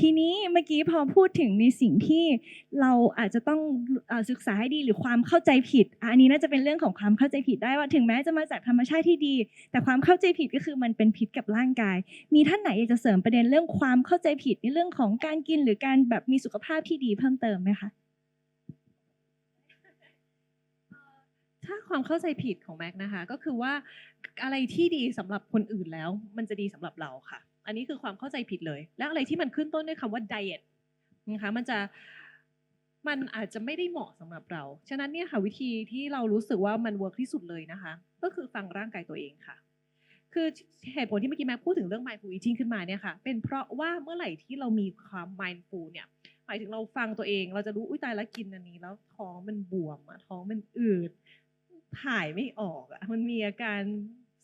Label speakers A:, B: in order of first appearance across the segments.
A: ทีนี้เมื่อกี้พอพูดถึงในสิ่งที่เราอาจจะต้องอศึกษาให้ดีหรือความเข้าใจผิด อันนี้น่าจะเป็นเรื่องของความเข้าใจผิดได้ว่าถึงแม้จะมาจากธรรมชาติที่ดี แต่ความเข้าใจผิดก็คือมันเป็นพิษกับร่างกาย มีท่านไหนอยากจะเสริมประเด็นเรื่องความเข้าใจผิดในเรื่องของการกินหรือการแบบมีสุขภาพที่ดีเพิ่มเติมไหมคะ
B: ถ้าความเข้าใจผิดของแม็กนะคะ ก็คือว่าอะไรที่ดีสำหรับคนอื่นแล้ว มันจะดีสำหรับเราค่ะ อันนี้คือความเข้าใจผิดเลย และอะไรที่มันขึ้นต้นด้วยคำว่าไดเอทนะคะมันจะมันอาจจะไม่ได้เหมาะสำหรับเรา ฉะนั้นเนี่ยค่ะวิธีที่เรารู้สึกว่ามันเวิร์กที่สุดเลยนะคะ ก็คือฟังร่างกายตัวเองค่ะ คือเหตุผลที่เมื่อกี้แม็กพูดถึงเรื่อง mindful eating ขึ้นมาเนี่ยค่ะ เป็นเพราะว่าเมื่อไหร่ที่เรามีความ mindful เนี่ยหมายถึงเราฟังตัวเอง เราจะรู้อุ้ยตายแล้วกินอันนี้ แล้วท้องมันบวมอะท้องมันอืดถ่ายไม่ออกอะมันมีอาการ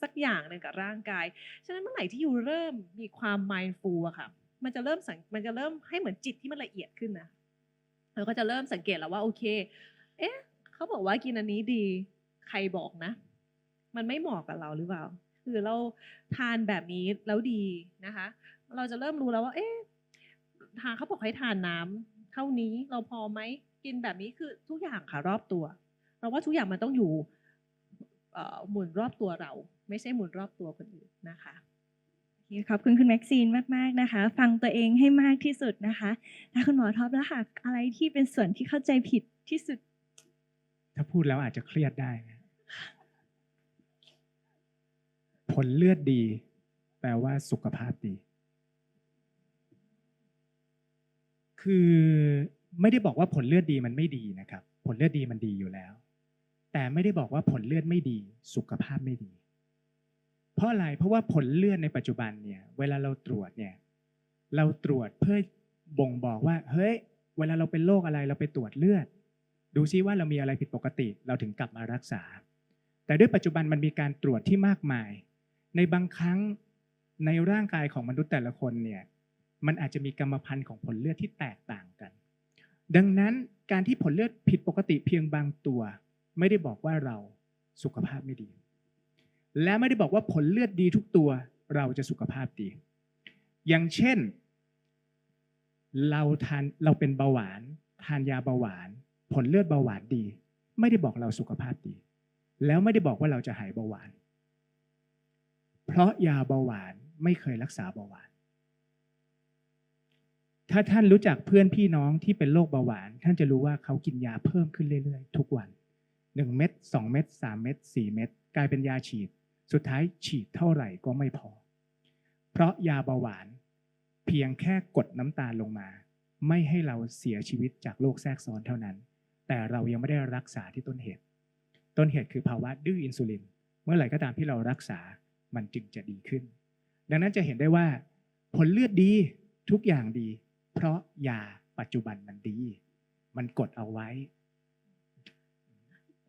B: สักอย่างหนึ่งกับร่างกาย ฉะนั้นเมื่อไหร่ที่อยู่เริ่มมีความ mindful อะค่ะ มันจะเริ่มสังมันจะเริ่มให้เหมือนจิตที่มันละเอียดขึ้นนะเราก็จะเริ่มสังเกตแล้วว่าโอเค เอ๊ะเขาบอกว่ากินอันนี้ดี ใครบอกนะ มันไม่เหมาะกับเราหรือเปล่า หรือเราทานแบบนี้แล้วดีนะคะ เราจะเริ่มรู้แล้วว่า เอ๊ะทานเขาบอกให้ทานน้ำเท่านี้เราพอไหมกินแบบนี้คือทุกอย่างค่ะรอบตัว เราว่าทุกอย่างมันต้องอยู่หมุนรอบตัวเรา ไม่ใช่หมุนรอบตัวคนอื่นนะคะ
A: โอเคขอบคุณคุณแม็กซีนมากๆนะคะ ฟังตัวเองให้มากที่สุดนะคะแล้วคุณหมอท็อปแล้วค่ะอะไรที่เป็นส่วนที่เข้าใจผิดที่สุด
C: ถ้าพูดแล้วอาจจะเครียดได้นะผลเลือดดี แปลว่าสุขภาพดี คือไม่ได้บอกว่าผลเลือดดีมันไม่ดีนะครับ ผลเลือดดีมันดีอยู่แล้ว แต่ไม่ได้บอกว่าผลเลือดไม่ดี สุขภาพไม่ดี เพราะอะไรเพราะว่าผลเลือดในปัจจุบันเนี่ย เวลาเราตรวจเนี่ย เราตรวจเพื่อบ่งบอกว่า เฮ้ย เวลาเราเป็นโรคอะไรเราไปตรวจเลือด ดูซิว่าเรามีอะไรผิดปกติ เราถึงกลับมารักษา แต่ด้วยปัจจุบันมันมีการตรวจที่มากมาย ในบางครั้งในร่างกายของมนุษย์แต่ละคนเนี่ย มันอาจจะมีกรรมพันธุ์ของผลเลือดที่แตกต่างกัน ดังนั้นการที่ผลเลือดผิดปกติเพียงบางตัว ไม่ได้บอกว่าเราสุขภาพไม่ดี และไม่ได้บอกว่าผลเลือดดีทุกตัวเราจะสุขภาพดี อย่างเช่น เราทานเราเป็นเบาหวาน ทานยาเบาหวาน ผลเลือดเบาหวานดี ไม่ได้บอกเราสุขภาพดี แล้วไม่ได้บอกว่าเราจะหายเบาหวาน เพราะยาเบาหวานไม่เคยรักษาเบาหวาน ถ้าท่านรู้จักเพื่อนพี่น้องที่เป็นโรคเบาหวาน ท่านจะรู้ว่าเขากินยาเพิ่มขึ้นเรื่อยๆ ทุกวันหนึ่งเม็ดสองเม็ดสามเม็ดสี่เม็ดกลายเป็นยาฉีด สุดท้ายฉีดเท่าไหร่ก็ไม่พอ เพราะยาเบาหวานเพียงแค่กดน้ำตาลลงมา ไม่ให้เราเสียชีวิตจากโรคแทรกซ้อนเท่านั้น แต่เรายังไม่ได้รักษาที่ต้นเหตุ ต้นเหตุคือภาวะดื้ออินซูลิน เมื่อไหร่ก็ตามที่เรารักษามันจึงจะดีขึ้น ดังนั้นจะเห็นได้ว่า ผลเลือดดีทุกอย่างดี เพราะยาปัจจุบันมันดี มันกดเอาไว้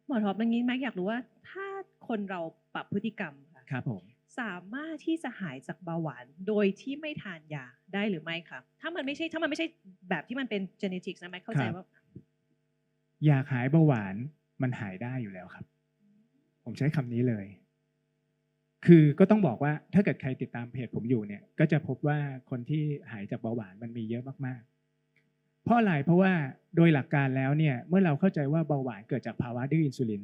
B: หมอท็อปอย่างนี้แม็กอยากรู้ว่า ถ้า คนเราปรับพฤติกรรมค่ะ
C: ครับผม
B: สามารถที่จะหายจากเบาหวานโดยที่ไม่ทานยาได้หรือไม่คะถ้ามันไม่ใช่ถ้ามันไม่ใช่แบบที่มันเป็น genetics นะแม็กเข้าใจ
C: ครับ
B: ว่า
C: อยากหายเบาหวานมันหายได้อยู่แล้วครับ ผมใช้คำนี้เลย คือก็ต้องบอกว่าถ้าเกิดใครติดตามเพจผมอยู่เนี่ย ก็จะพบว่าคนที่หายจากเบาหวานมันมีเยอะมากๆ เพราะอะไรเพราะว่าโดยหลักการแล้วเนี่ย เมื่อเราเข้าใจว่าเบาหวานเกิดจากภาวะดื้ออินซูลิน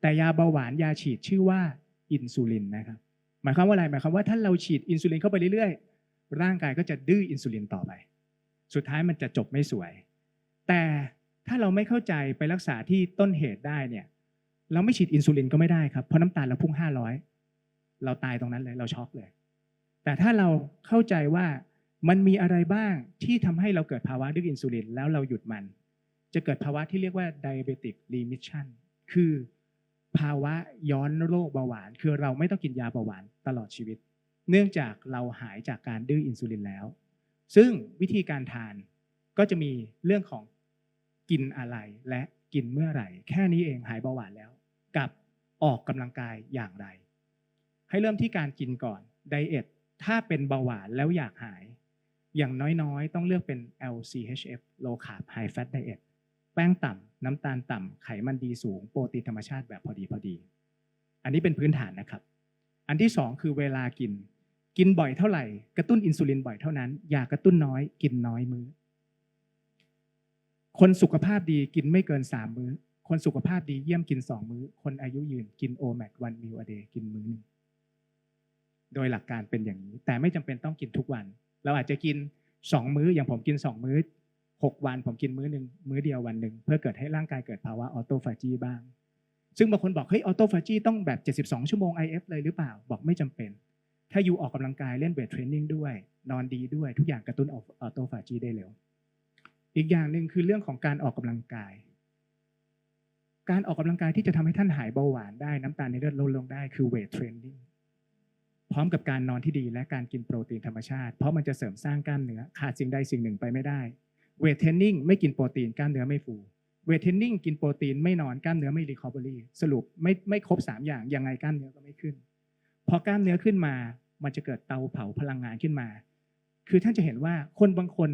C: แต่ยาเบาหวานยาฉีดชื่อว่าอินซูลินนะครับหมายความว่าอะไรหมายความว่าถ้าเราฉีดอินซูลินเข้าไปเรื่อยๆ ร่างกายก็จะดื้ออินซูลินต่อไป สุดท้ายมันจะจบไม่สวย แต่ถ้าเราไม่เข้าใจไปรักษาที่ต้นเหตุได้เนี่ย เราไม่ฉีดอินซูลินก็ไม่ได้ครับเพราะน้ำตาลเราพุ่ง 500 เราตายตรงนั้นเลยเราช็อกเลย แต่ถ้าเราเข้าใจว่ามันมีอะไรบ้างที่ทำให้เราเกิดภาวะดื้ออินซูลินแล้วเราหยุดมัน จะเกิดภาวะที่เรียกว่า diabetic remission คือ ภาวะย้อนโรคเบาหวาน คือเราไม่ต้องกินยาเบาหวานตลอดชีวิต เนื่องจากเราหายจากการดื้ออินซูลินแล้ว ซึ่งวิธีการทานก็จะมีเรื่องของกินอะไรและกินเมื่อไหร่ แค่นี้เองหายเบาหวานแล้ว กับออกกำลังกายอย่างไร ให้เริ่มที่การกินก่อนไดเอทถ้าเป็นเบาหวานแล้วอยากหาย อย่างน้อยๆ ต้องเลือกเป็น LCHF low carb high fat diet แป้งต่ำน้ำตาลต่ำไขมันดีสูง โปรตีนธรรมชาติแบบพอดีพอดี อันนี้เป็นพื้นฐานนะครับ อันที่สองคือเวลากิน กินบ่อยเท่าไหร่ กระตุ้นอินซูลินบ่อยเท่านั้น อย่ากระตุ้นน้อย กินน้อยมื้อ คนสุขภาพดีกินไม่เกินสามมื้อ คนสุขภาพดีเยี่ยมกินสองมื้อ คนอายุยืนกินโอแมกวันมิวอเดย์กินมื้อหนึ่งโดยหลักการเป็นอย่างนี้ แต่ไม่จำเป็นต้องกินทุกวัน เราอาจจะกินสองมื้ออย่างผมกินสองมื้อ หกวันผมกินมื้อหนึ่งมื้อเดียววันหนึ่งเพื่อเกิดให้ร่างกายเกิดภาวะออโตฟาจีบ้าง ซึ่งบางคนบอกเฮ้ยออโตฟาจีต้องแบบ 72 ชั่วโมง IF เลยหรือเปล่าบอกไม่จำเป็น ถ้าอยู่ออกกำลังกายเล่นเวทเทรนนิ่งด้วย นอนดีด้วยทุกอย่างกระตุ้นออโตฟาจีได้เร็ว อีกอย่างหนึ่งคือเรื่องของการออกกำลังกาย การออกกำลังกายที่จะทำให้ท่านหายเบาหวานได้น้ำตาลในเลือดลดลงได้คือเวทเทรนนิ่งพร้อมกับการนอนที่ดีและการกินโปรตีนธรรมชาติ เพราะมันจะเสริมสร้างกล้ามเนื้อขาดสิ่งใดสิ่งหนึ่งไปไม่ได้ เวทเทรนนิ่งไม่กินโปรตีนกล้ามเนื้อไม่ฟูเวทเทรนนิ่งกินโปรตีนไม่นอนกล้ามเนื้อไม่รีคอเวอรี่สรุปไม่ไม่ครบสามอย่างยังไงกล้ามเนื้อก็ไม่ขึ้น พอกล้ามเนื้อขึ้นมา มันจะเกิดเตาเผาพลังงานขึ้นมา คือท่านจะเห็นว่าคนบางคน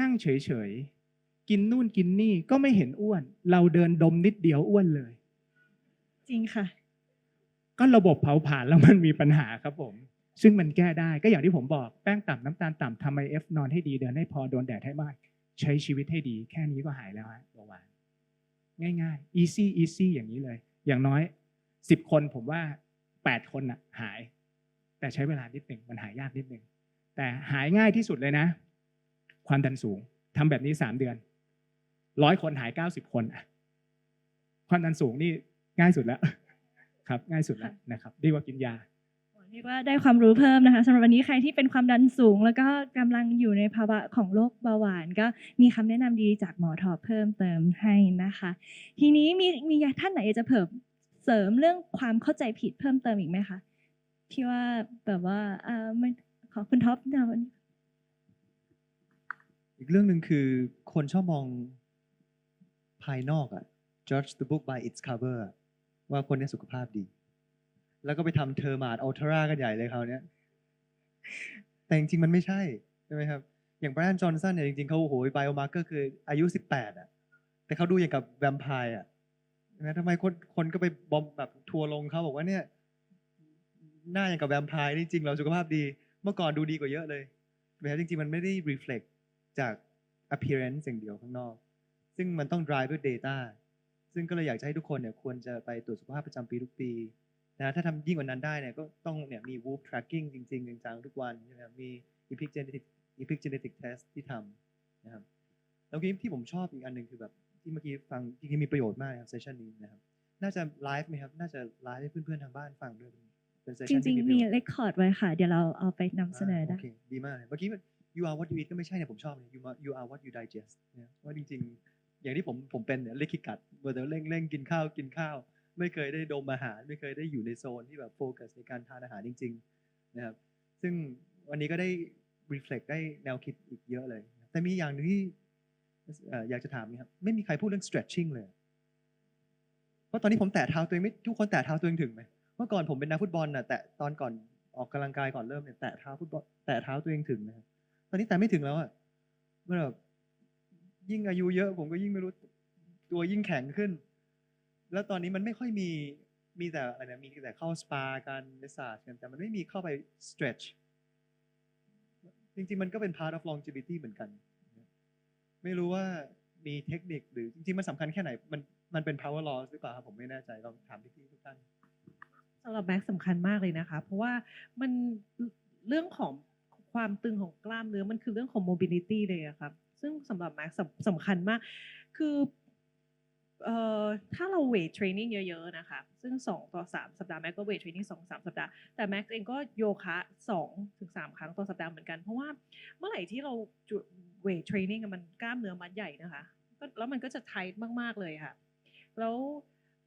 C: นั่งเฉยๆกินนู่นกินนี่ก็ไม่เห็นอ้วน เราเดินดมนิดเดียวอ้วนเลย
A: จริงค่ะ
C: ก็ระบบเผาผลาญแล้วมันมีปัญหาครับผม ซึ่งมันแก้ได้ก็อย่างที่ผมบอกแป้งต่ำน้ำตาลต่ำทำไอเอฟนอนให้ดีเดินให้พอโดนแดดให้มาก ใช้ชีวิตให้ดี แค่นี้ก็หายแล้วฮะเบาหวานง่ายๆ easy easy อย่างนี้เลย อย่างน้อยสิบคนผมว่าแปดคนน่ะหาย แต่ใช้เวลานิดหนึ่งมันหายยากนิดหนึ่งแต่หายง่ายที่สุดเลยนะ ความดันสูงทำแบบนี้สามเดือนร้อยคนหายเก้าสิบคนอะความดันสูงนี่ง่ายสุดแล้ว ครับ ง่ายสุดแล้วนะครับ ดีกว่ากินยา
A: เรียกว่าได้ความรู้เพิ่มนะคะสำหรับวันนี้ใครที่เป็นความดันสูง แล้วก็กำลังอยู่ในภาวะของโรคเบาหวาน ก็มีคำแนะนำดีๆจากหมอทอเพิ่มเติมให้นะคะ ทีนี้มีมีท่านไหนอยากจะเพิ่มเสริมเรื่องความเข้าใจผิดเพิ่มเติมอีกไหมคะที่ว่าแบบว่าออไม่ขอคุณท็อปนะวันนี้
D: อีกเรื่องหนึ่งคือคนชอบมองภายนอกอะ judge the book by its cover ว่าคนนี้สุขภาพดี แล้วก็ไปทำเทอร์มาดอัลทรากันใหญ่เลยคราวเนี้ยแต่จริงๆมันไม่ใช่ใช่ไหมครับ อย่างไบรอันจอห์นสันเนี่ยจริงๆเขาโอ้โหไบโอมาร์เกอร์คืออายุ 18 อะ แต่เขาดูอย่างกับแวมไพร์อะใช่ไหมทำไมคนคนก็ไปบอมแบบทัวร์ลงเขาบอกว่าเนี่ย หน้าอย่างกับแวมไพร์นี่จริงเราสุขภาพดี เมื่อก่อนดูดีกว่าเยอะเลยแต่จริงๆ มันไม่ได้ reflect จาก appearance อย่างเดียวข้างนอก ซึ่งมันต้อง drive ด้วย data ซึ่งก็เลยอยากจะให้ทุกคนเนี่ยควรจะไปตรวจสุขภาพประจำปีทุกปี นะถ้าทำยิ่งกว่านั้นได้เนี่ยก็ต้องเนี่ยมี Whoop tracking จริงๆจังๆทุกวันใช่ไหมครับมี epigenetic epigenetic test ที่ทำนะครับแล้วที่ที่ผมชอบอีกอันหนึ่งคือแบบที่เมื่อกี้ฟังจริงๆมีประโยชน์มากนะครับเซสชันนี้นะครับน่าจะไลฟ์ไหมครับ น่าจะไลฟ์ให้เพื่อนๆทางบ้านฟังด้วยเป็นเซส
A: จ
D: ชัน
A: ริ
D: ที่
A: ง
D: มี
A: ๆ
D: ประ
A: มี
D: โยชน์
A: เรคคอร์ดไว้ค่ะ เดี๋ยวเราเอาไปนำเสนอได้
D: โอเคดีมากเลยเมื่อกี้มัน you are what you eat ก็ไม่ใช่เนี่ยผมชอบเลย you are you are what you digest เนี่ยว่าจริงๆ อย่างที่ผมผมเป็นเนี่ยเล็กขี้กัดเมื่อแต่เร่งเร่งกินข้าวกินข้าว ไม่เคยได้ดมอาหาร ไม่เคยได้อยู่ในโซนที่แบบโฟกัสในการทานอาหารจริง ๆ นะครับ ซึ่งวันนี้ก็ได้ reflect ได้แนวคิดอีกเยอะเลย แต่มีอย่างหนึงที่อยากจะถามนะครับไม่มีใครพูดเรื่อง stretching เลยเพราะตอนนี้ผมแตะเท้าตัวเองไม่ทุกคนแตะเท้าตัวเองถึงไหมเมื่อก่อนผมเป็นนักฟุตบอลน่ะแตะตอนก่อนออกกำลังกายก่อนเริ่มเนี่ยแตะเท้าฟุตบอลแตะเท้าตัวเองถึงนะครับตอนนี้แตะไม่ถึงแล้วอะเมื่อแบบยิ่งอายุเยอะ ผมก็ยิ่งไม่รู้ตัวยิ่งแข็งขึ้น แล้วตอนนี้มันไม่ค่อยมีมีแต่อะไรนะมีแต่เข้าสปากันเมสซาจกันแต่มันไม่มีเข้าไป stretch จริงๆ มันก็เป็น part of longevity เหมือนกัน ไม่รู้ว่ามีเทคนิคหรือจริงๆ มันสำคัญแค่ไหน มันมันเป็น power loss หรือเปล่าครับผมไม่แน่ใจลองถามพี่ๆทุกท่าน
B: สำหรับแม็กซ์สำคัญมากเลยนะคะ เพราะว่ามันเรื่องของความตึงของกล้ามเนื้อมันคือเรื่องของ mobility เลยอะครับซึ่งสำหรับแม็กซ์สำคัญมาก คือ เอ่อถ้าเราเวทเทรนนิ่งเยอะๆนะคะ ซึ่ง 2 ต่อ 3 สัปดาห์แม็กก็เวทเทรนนิ่งสองสามสัปดาห์แต่แม็กเองก็โยคะ2ถึง3ครั้งต่อสัปดาห์เหมือนกัน เพราะว่าเมื่อไหร่ที่เราเวทเทรนนิ่งมันกล้ามเนื้อมัดใหญ่นะคะแล้วมันก็จะไทท์มากๆเลยค่ะ แล้ว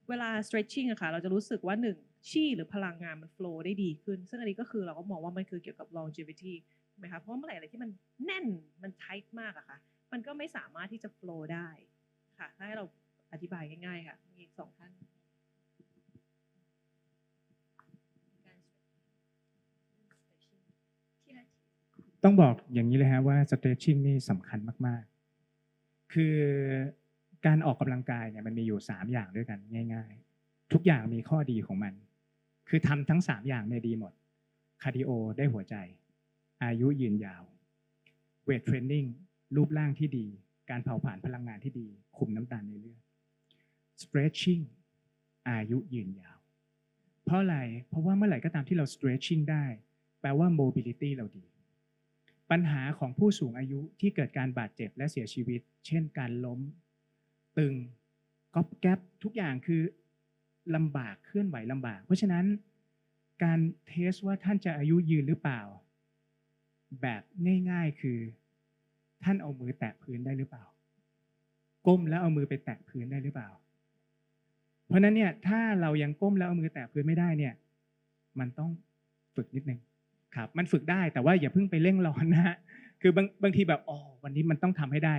B: เวลา stretching อะค่ะเราจะรู้สึกว่าหนึ่งชี่หรือพลังงานมัน flow ได้ดีขึ้น ซึ่งอันนี้ก็คือเราก็มองว่ามันคือเกี่ยวกับ longevity ใช่ไหมคะเพราะว่าเมื่อไหร่อะไรที่มันแน่นมัน tight มากอะค่ะ มันก็ไม่สามารถที่จะ flow ได้ค่ะถ้าให้เรา อธิบายง่ายๆค่ะ มีสองท่าน
C: ต้องบอกอย่างนี้เลยฮะว่า stretching นี่สำคัญมาก ๆ คือการออกกำลังกายเนี่ยมันมีอยู่ 3 อย่างด้วยกันง่าย ๆ ทุกอย่างมีข้อดีของมัน คือทำทั้ง 3 อย่างเนี่ยดีหมด คาร์ดิโอได้หัวใจ อายุยืนยาว เวทเทรนนิ่งรูปร่างที่ดี การเผาผลาญพลังงานที่ดี คุมน้ำตาลในเลือด stretching อายุยืนยาว เพราะอะไร เพราะว่าเมื่อไหร่ก็ตามที่เรา stretching ได้ แปลว่า mobility เราดี ปัญหาของผู้สูงอายุที่เกิดการบาดเจ็บและเสียชีวิต เช่นการล้ม ตึงก๊อบแก๊บทุกอย่างคือลำบากเคลื่อนไหวลำบาก เพราะฉะนั้นการเทสว่าท่านจะอายุยืนหรือเปล่า แบบง่าย ๆคือ ท่านเอามือแตะพื้นได้หรือเปล่า ก้มแล้วเอามือไปแตะพื้นได้หรือเปล่า เพราะนั้นเนี่ยถ้าเรายังก้มแล้วเอามือแตะพื้นไม่ได้เนี่ย มันต้องฝึกนิดนึงครับ มันฝึกได้แต่ว่าอย่าเพิ่งไปเร่งร้อนนะฮะคือบางบางทีแบบอ๋อวันนี้มันต้องทำให้ได้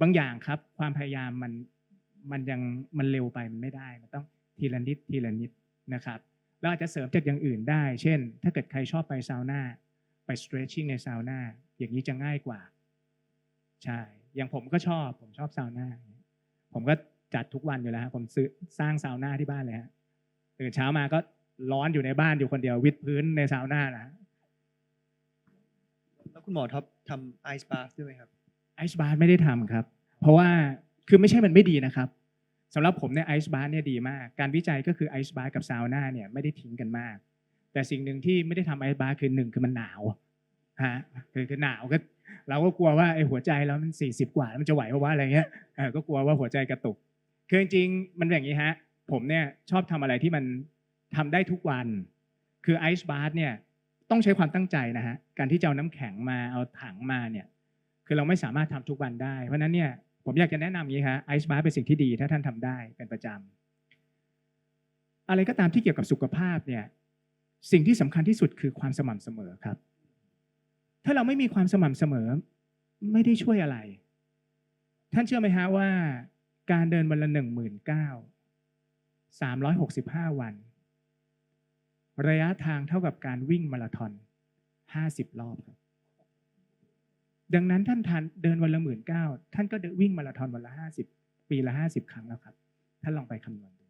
C: บางอย่างครับ ความพยายามมันมันยังมันเร็วไปมันไม่ได้ มันต้องทีละนิดทีละนิดนะครับเราอาจจะเสริมจากอย่างอื่นได้ เช่น ถ้าเกิดใครชอบไปซาวน่าไป stretching ในซาวน่าอย่างนี้จะง่ายกว่า ใช่ อย่างผมก็ชอบ ผมชอบซาวน่าผมก็ จัดทุกวันอยู่แล้วฮะผมซื้อสร้างซาวน่าที่บ้านเลยฮะตื่นเช้ามาก็ร้อนอยู่ในบ้านอยู่คนเดียววิดพื้นในซาวน่านะฮะ
D: แล้วคุณหมอท็อปทำไอซ์บาร์ด้วยไหมครับ
C: ไอซ์บาร์ไม่ได้ทำครับ เพราะว่าคือไม่ใช่มันไม่ดีนะครับสำหรับผมเนี่ยไอซ์บาร์เนี่ยดีมาก การวิจัยก็คือไอซ์บาร์กับซาวน่าเนี่ยไม่ได้ทิ้งกันมาก แต่สิ่งหนึ่งที่ไม่ได้ทำไอซ์บาร์คือหนึ่งคือมันหนาวฮะคือคือหนาวก็เราก็กลัวว่าไอหัวใจเรามันสี่สิบกว่าแล้วมันจะไหวเพราะว่าอะไรเงี้ยเออก็กลัวว่าหัวใจกระตุก คือจริงๆมันเป็นอย่างนี้ฮะ ผมเนี่ยชอบทำอะไรที่มันทำได้ทุกวัน คือไอซ์บาร์เนี่ยต้องใช้ความตั้งใจนะฮะ การที่จะเอาน้ำแข็งมาเอาถังมาเนี่ย คือเราไม่สามารถทำทุกวันได้ เพราะนั้นเนี่ยผมอยากจะแนะนำอย่างนี้ครับไอซ์บาร์เป็นสิ่งที่ดีถ้าท่านทำได้เป็นประจำอะไรก็ตามที่เกี่ยวกับสุขภาพเนี่ยสิ่งที่สำคัญที่สุดคือความสม่ำเสมอครับ ถ้าเราไม่มีความสม่ำเสมอ ไม่ได้ช่วยอะไร ท่านเชื่อไหมฮะว่า การเดินวันละหนึ่งหมื่นเก้าสามร้อยหกสิบห้าวัน ระยะทางเท่ากับการวิ่งมาราธอนห้าสิบรอบครับ ดังนั้นท่านทานเดินวันละหมื่นเก้าท่านก็เดินวิ่งมาราธอนวันละห้าสิบปีละห้าสิบครั้งแล้วครับ ท่านลองไปคำนวณดู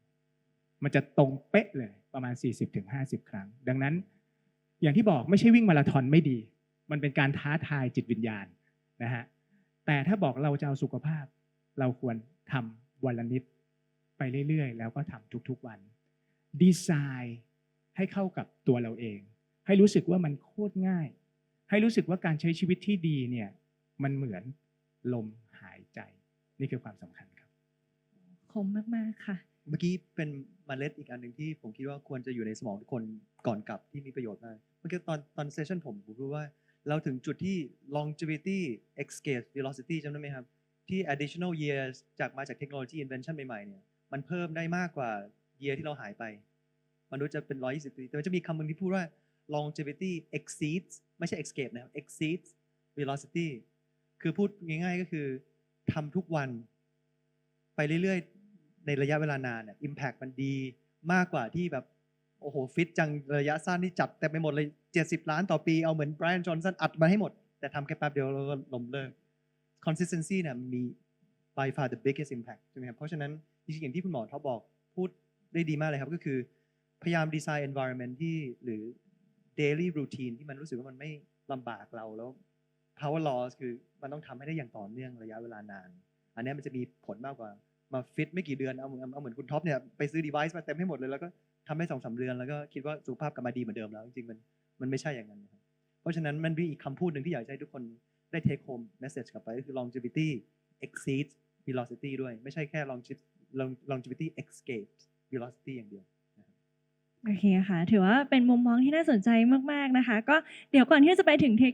C: มันจะตรงเป๊ะเลยประมาณสี่สิบถึงห้าสิบครั้ง ดังนั้น อย่างที่บอกไม่ใช่วิ่งมาราธอนไม่ดี มันเป็นการท้าทายจิตวิญญาณนะฮะแต่ถ้าบอกเราจะเอาสุขภาพเราควร ทำวันละนิดไปเรื่อยๆ แล้วก็ทำทุกๆวัน ดีไซน์ให้เข้ากับตัวเราเอง ให้รู้สึกว่ามันโคตรง่าย ให้รู้สึกว่าการใช้ชีวิตที่ดีเนี่ยมันเหมือนลมหายใจ นี่คือความสำคัญครับ
A: คมมากๆค่ะ
D: เมื่อกี้เป็นเมล็ดอีกอันหนึ่งที่ผมคิดว่าควรจะอยู่ในสมองทุกคนก่อนกลับที่มีประโยชน์มากเมื่อกี้ตอนตอนเซสชันผมผมรู้ว่าเราถึงจุดที่ longevity escape velocity จำได้ไหมครับ ที่ additional years จากมาจากเทคโนโลยี invention ใหม่ๆเนี่ยมันเพิ่มได้มากกว่า year ที่เราหายไป มนุษย์จะเป็น 120 ปี แต่มันจะมีคำหนึ่งที่พูดว่า longevity exceeds ไม่ใช่ escape นะครับ exceeds velocity คือพูดง่ายๆก็คือทำทุกวันไปเรื่อยๆ ในระยะเวลานานเนี่ย impact มันดีมากกว่าที่แบบโอ้โหฟิตจังระยะสั้นที่จัดเต็มไปหมดเลย 70 ล้านต่อปีเอาเหมือนไบรอันจอห์นสันอัดมาให้หมด แต่ทำแค่แป๊บเดียวแล้วก็ล้มเลิก consistency เนี่ยมี by far the biggest impact ใช่ไหมครับเพราะฉะนั้นจริงๆอย่างที่คุณหมอท็อปบอกพูดได้ดีมากเลยครับก็คือ พยายามดีไซน์ environment ที่หรือ daily routine ที่มันรู้สึกว่ามันไม่ลำบากเราแล้ว power loss คือมันต้องทำให้ได้อย่างต่อเนื่องระยะเวลานาน อันนี้มันจะมีผลมากกว่ามาฟิตไม่กี่เดือนเอาเอาเอาเหมือนคุณท็อปเนี่ยไปซื้อ device มาเต็มให้หมดเลยแล้วก็ทำให้สองสามเดือนแล้วก็คิดว่าสุขภาพกลับมาดีเหมือนเดิมแล้ว จริงๆมันมันไม่ใช่อย่างนั้นนะครับเพราะฉะนั้นมันมีอีกคำพูดหนึ่งที่อยากให้ทุกคน ได้ take home message กลับไปก็คือ longevity exceeds velocity ด้วย ไม่ใช่แค่ longe- long- longevity escapes velocity อย่างเดียว
A: โอเคค่ะ ถือว่าเป็นมุมมองที่น่าสนใจมาก ๆ นะคะ ก็เดี๋ยวก่อนที่จะไปถึงเทค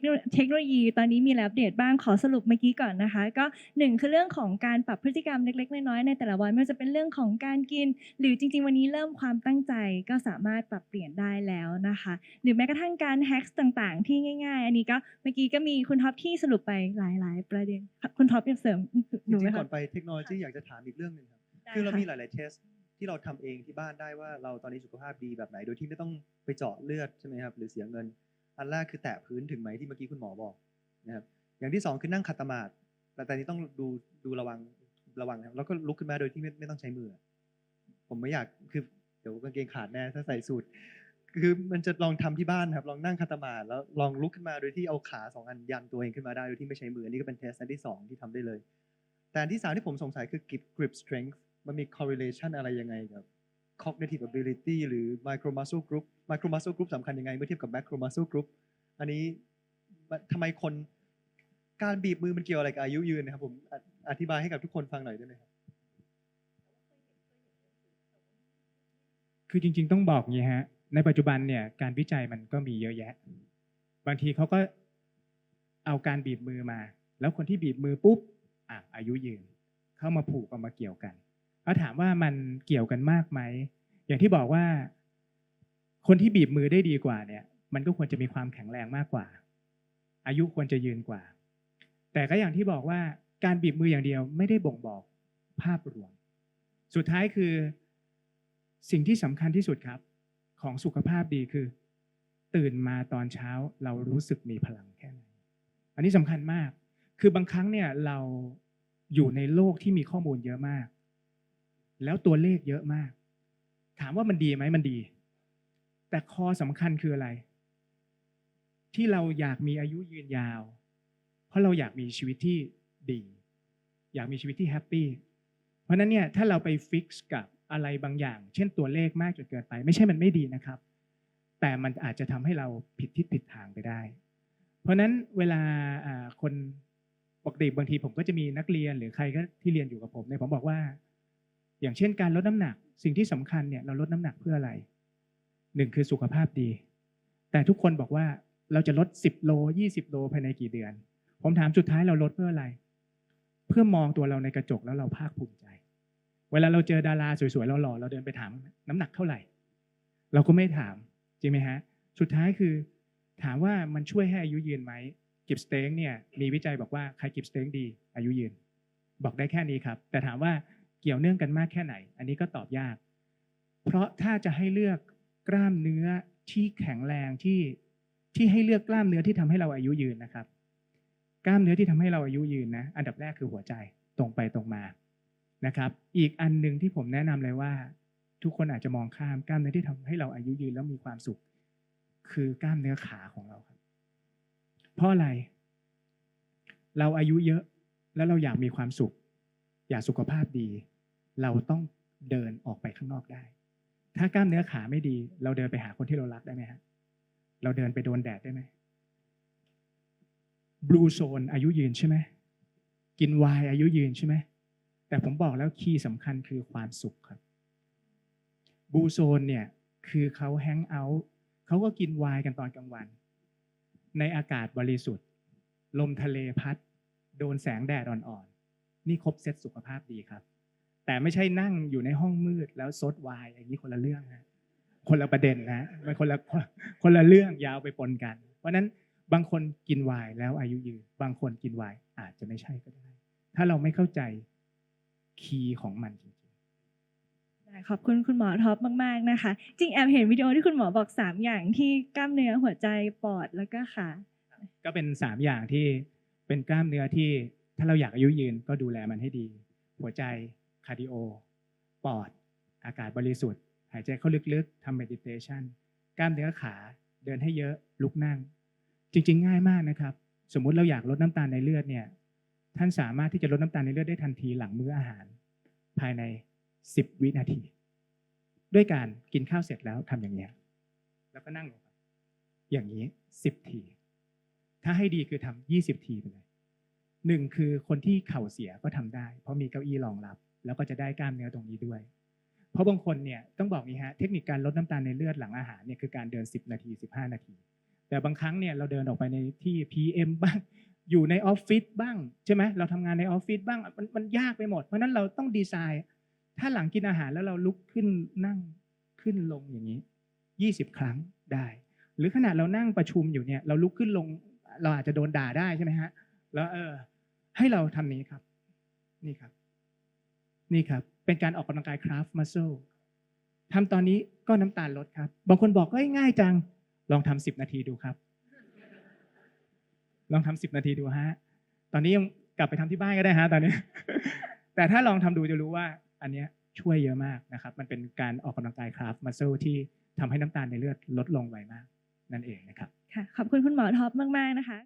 A: โนโลยี ตอนนี้มีแล้วอัปเดตบ้างขอสรุปเมื่อกี้ก่อนนะคะ ก็หนึ่งคือเรื่องของการปรับพฤติกรรมเล็ก ๆ น้อย ๆ ในแต่ละวันไม่ว่าจะเป็นเรื่องของการกิน หรือจริง ๆ วันนี้เริ่มความตั้งใจก็สามารถปรับเปลี่ยนได้แล้วนะคะ หรือแม้กระทั่งการแฮ็กต่าง ๆ ที่ง่าย ๆ อันนี้ก็เมื่อกี้ก็มีคุณท็อปที่สรุปไปหลาย ๆ ประเด็นคุณท็อปอยากเสริมหนูไหมคะ
D: ก่อนไปเทคโนโลยีอยากจะถามอีกเรื่องหนึ่งครับคือเรามีหลาย ๆ เทส ที่เราทำเองที่บ้านได้ว่าเราตอนนี้สุขภาพดีแบบไหน โดยที่ไม่ต้องไปเจาะเลือดใช่ไหมครับหรือเสียเงิน อันแรกคือแตะพื้นถึงไหมที่เมื่อกี้คุณหมอบอกนะครับอย่างที่สองคือนั่งขัดสมาธิแต่ตอนนี้ต้องดูดูระวังระวังครับแล้วก็ลุกขึ้นมาโดยที่ไม่ไม่ต้องใช้มือ ผมไม่อยากคือเดี๋ยวกางเกงขาดแน่ถ้าใส่สูทคือมันจะลองทำที่บ้านครับลองนั่งคาตมาดแล้วลองลุกขึ้นมาโดยที่เอาขาสองอันยันตัวเองขึ้นมาได้โดยที่ไม่ใช้มืออันนี้ก็เป็นเทสอันที่สองที่ทำได้เลย แต่อันที่สามที่ผมสงสัยคือ grip grip strength มันมี correlation อะไรยังไงกับ cognitive ability หรือ micro muscle group micro muscle group สำคัญยังไงเมื่อเทียบกับ macro muscle group อันนี้ทำไมคนการบีบมือมันเกี่ยวอะไรกับอายุยืนนะครับผมออธิบายให้กับทุกคนฟังหน่อยได้ไหมครับ
C: คือจริง ๆ ต้องบอกงี้ฮะในปัจจุบันเนี่ยการวิจัยมันก็มีเยอะแยะ บางทีเขาก็เอาการบีบมือมา แล้วคนที่บีบมือปุ๊บอะอายุยืน เข้ามาผูกเอามาเกี่ยวกัน แล้วถามว่ามันเกี่ยวกันมากไหม อย่างที่บอกว่า คนที่บีบมือได้ดีกว่าเนี่ย มันก็ควรจะมีความแข็งแรงมากกว่า อายุควรจะยืนกว่า แต่ก็อย่างที่บอกว่าการบีบมืออย่างเดียวไม่ได้บ่งบอกภาพรวม สุดท้ายคือ สิ่งที่สำคัญที่สุดครับ ของสุขภาพดีคือ ตื่นมาตอนเช้าเรารู้สึกมีพลังแค่ไหน อันนี้สำคัญมาก คือบางครั้งเนี่ยเราอยู่ในโลกที่มีข้อมูลเยอะมาก แล้วตัวเลขเยอะมาก ถามว่ามันดีไหมมันดี แต่ข้อสำคัญคืออะไร ที่เราอยากมีอายุยืนยาว เพราะเราอยากมีชีวิตที่ดี อยากมีชีวิตที่แฮปปี้เพราะนั้นเนี่ยถ้าเราไปฟิกซ์กับอะไรบางอย่าง เช่นตัวเลขมากจนเกินไป ไม่ใช่มันไม่ดีนะครับ แต่มันอาจจะทำให้เราผิดทิศผิดทางไปได้ เพราะนั้นเวลาอ่าคนปกติบางทีผมก็จะมีนักเรียนหรือใครก็ที่เรียนอยู่กับผมเนี่ยผมบอกว่า อย่างเช่นการลดน้ำหนัก สิ่งที่สำคัญเนี่ยเราลดน้ำหนักเพื่ออะไรหนึ่งคือสุขภาพดี แต่ทุกคนบอกว่าเราจะลด 10 โล 20 โลภายในกี่เดือน ผมถามสุดท้ายเราลดเพื่ออะไร เพื่อมองตัวเราในกระจกแล้วเราภาคภูมิใจ เวลาเราเจอดาราสวยๆเราหล่อเราเดินไปถามน้ำหนักเท่าไหร่ เราก็ไม่ถามจริงไหมฮะ สุดท้ายคือ ถามว่ามันช่วยให้อายุยืนไหมกิบสเต็งเนี่ยมีวิจัยบอกว่าใครกิบสเต็งดี อายุยืน บอกได้แค่นี้ครับ แต่ถามว่า เกี่ยวเนื่องกันมากแค่ไหน อันนี้ก็ตอบยาก เพราะถ้าจะให้เลือกกล้ามเนื้อที่แข็งแรงที่ที่ให้เลือกกล้ามเนื้อที่ทำให้เราอายุยืนนะครับ กล้ามเนื้อที่ทำให้เราอายุยืนนะ อันดับแรกคือหัวใจตรงไปตรงมานะครับ อีกอันหนึ่งที่ผมแนะนำเลยว่า ทุกคนอาจจะมองข้ามกล้ามเนื้อที่ทำให้เราอายุยืนแล้วมีความสุข คือกล้ามเนื้อขาของเราครับ เพราะอะไร เราอายุเยอะแล้วเราอยากมีความสุข อยากสุขภาพดี เราต้องเดินออกไปข้างนอกได้ ถ้ากล้ามเนื้อขาไม่ดี เราเดินไปหาคนที่เรารักได้ไหมฮะเราเดินไปโดนแดดได้ไหมบลูโซนอายุยืนใช่ไหมกินวน์อายุยืนใช่ไหมแต่ผมบอกแล้วคีย์สำคัญคือความสุขครับบลูโซนเนี่ยคือเขาแฮงเอาท์เขาก็กินวน์กันตอนกลางวัน ในอากาศบริสุทธิ์ ลมทะเลพัด โดนแสงแดดอ่อน นี่ครบเซตสุขภาพดีครับ แต่ไม่ใช่นั่งอยู่ในห้องมืดแล้วซดไวน์อย่างนี้คนละเรื่องนะคนละประเด็นนะมันคนละคนละเรื่องยาวไปปนกัน เพราะฉะนั้นบางคนกินไวน์แล้วอายุยืน บางคนกินไวน์อาจจะไม่ใช่ก็ได้ ถ้าเราไม่เข้าใจคีย์ของมันจริง
A: ได้ขอบคุณคุณหมอท็อปมาก ๆ นะคะ จริงแอบเห็นวิดีโอที่คุณหมอบอก 3 อย่างที่กล้ามเนื้อหัวใจปอดแล้วก็ขา
C: ๆก็เป็นสามอย่างที่เป็นกล้ามเนื้อที่ ถ้าเราอยากอายุยืนก็ดูแลมันให้ดี หัวใจคาร์ดิโอ ปอด อากาศบริสุทธิ์ หายใจเข้าลึกๆทำเมดิเทชันกล้ามเนื้อขาเดินให้เยอะลุกนั่ง จริง ๆ ง่ายมากนะครับ สมมุติเราอยากลดน้ำตาลในเลือดเนี่ยท่านสามารถที่จะลดน้ำตาลในเลือดได้ทันทีหลังมื้ออาหาร ภายใน 10 วินาที ด้วยการกินข้าวเสร็จแล้วทำอย่างนี้ยแล้วก็นั่งลงอย่างนี้ 10 ที ถ้าให้ดีคือทำ20 ทีไปเลย หนึ่งคือคนที่เข่าเสียก็ทำได้ เพราะมีเก้าอี้รองรับ แล้วก็จะได้กล้ามเนื้อตรงนี้ด้วย เพราะบางคนเนี่ยต้องบอกนี้ฮะเทคนิคการลดน้ำตาลในเลือดหลังอาหารเนี่ยคือการเดิน 10 นาที 15 นาที แต่บางครั้งเนี่ยเราเดินออกไปในที่ PM บ้าง อยู่ในออฟฟิศบ้างใช่ไหมเราทำงานในออฟฟิศบ้างมันมันยากไปหมด เพราะฉะนั้นเราต้องดีไซน์ ถ้าหลังกินอาหารแล้วเราลุกขึ้นนั่งขึ้นลงอย่างนี้ 20 ครั้งได้ หรือขนาดเรานั่งประชุมอยู่เนี่ยเราลุกขึ้นลงเราอาจจะโดนด่าได้ใช่ไหมฮะแล้วเออ ให้เราทำนี้ครับ นี่ครับ นี่ครับ เป็นการออกกำลังกายคราฟมัสเซลทำตอนนี้ก็น้ำตาลลดครับ บางคนบอกเอ้ยง่ายจัง ลองทำสิบนาทีดูครับ ลองทำสิบนาทีดูฮะ ตอนนี้ยังกลับไปทำที่บ้านก็ได้ฮะตอนนี้ แต่ถ้าลองทำดูจะรู้ว่า อันเนี้ยช่วยเยอะมากนะครับ มันเป็นการออกกำลังกายคราฟมัสเซลที่ทำให้น้ำตาลในเลือดลดลงไวมาก นั่นเองนะครับ
A: ค่ะ ขอบคุณคุณหมอท็อปมาก ๆ นะคะ